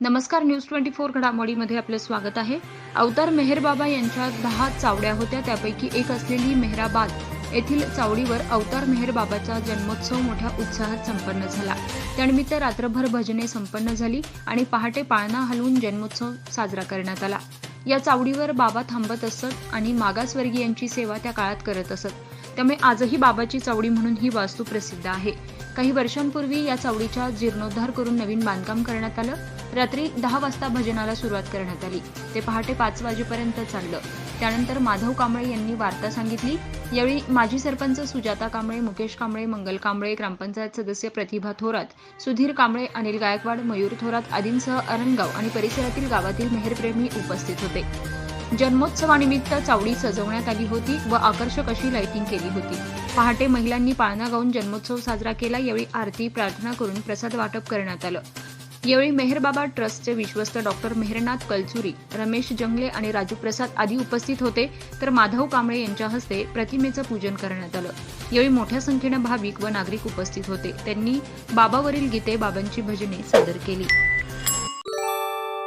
नमस्कार news twenty four घडामोडीमध्ये आपलं स्वागत आहे. अवतार मेहरबाबा यांच्या दहा चावड्या होत्या त्यापैकी एक असलेली मेहराबाद येथील चावडीवर अवतार मेहरबाबाचा जन्मोत्सव मोठ्या उत्साहात संपन्न झाला. त्यानिमित्त रात्रभर भजने संपन्न झाली आणि पहाटे पाळणा हलवून जन्मोत्सव साजरा करण्यात आला. या चावडीवर बाबा थांबत असत आणि मागासवर्गीयांची सेवा त्या काळात करत असत. त्यामुळे आजही बाबाची चावडी म्हणून ही वास्तू प्रसिद्ध आहे. काही वर्षांपूर्वी या चावडीचा जीर्णोद्धार करून नवीन बांधकाम करण्यात आलं. रात्री दहा वाजता भजनाला सुरुवात करण्यात आली. ते पहाटे पाच वाजेपर्यंत चाललं. त्यानंतर माधव कांबळे यांनी वार्ता सांगितली. यावेळी माजी सरपंच सुजाता कांबळे मुकेश कांबळे मंगल कांबळे ग्रामपंचायत सदस्य प्रतिभा थोरात सुधीर कांबळे अनिल गायकवाड मयूर थोरात आदींसह अरणगाव आणि परिसरातील गावातील मेहरप्रेमी उपस्थित होते. जन्मोत्सवानिमित्त चावडी सजवण्यात आली होती व आकर्षक अशी लाइटिंग केली होती. पहाटे महिलांनी पाळणा गाऊन जन्मोत्सव साजरा केला. यावेळी आरती प्रार्थना करून प्रसाद वाटप करण्यात आलं. यावेळी मेहरबाबा ट्रस्टचे विश्वस्त डॉक्टर मेहरनाथ कलचुरी रमेश जंगले आणि राजू प्रसाद आदी उपस्थित होते. तर माधव कांबळे यांच्या हस्ते प्रतिमेचं पूजन करण्यात आलं. यावेळी मोठ्या संख्येनं भाविक व नागरिक उपस्थित होते. त्यांनी बाबावरील गीते बाबांची भजने सादर केली.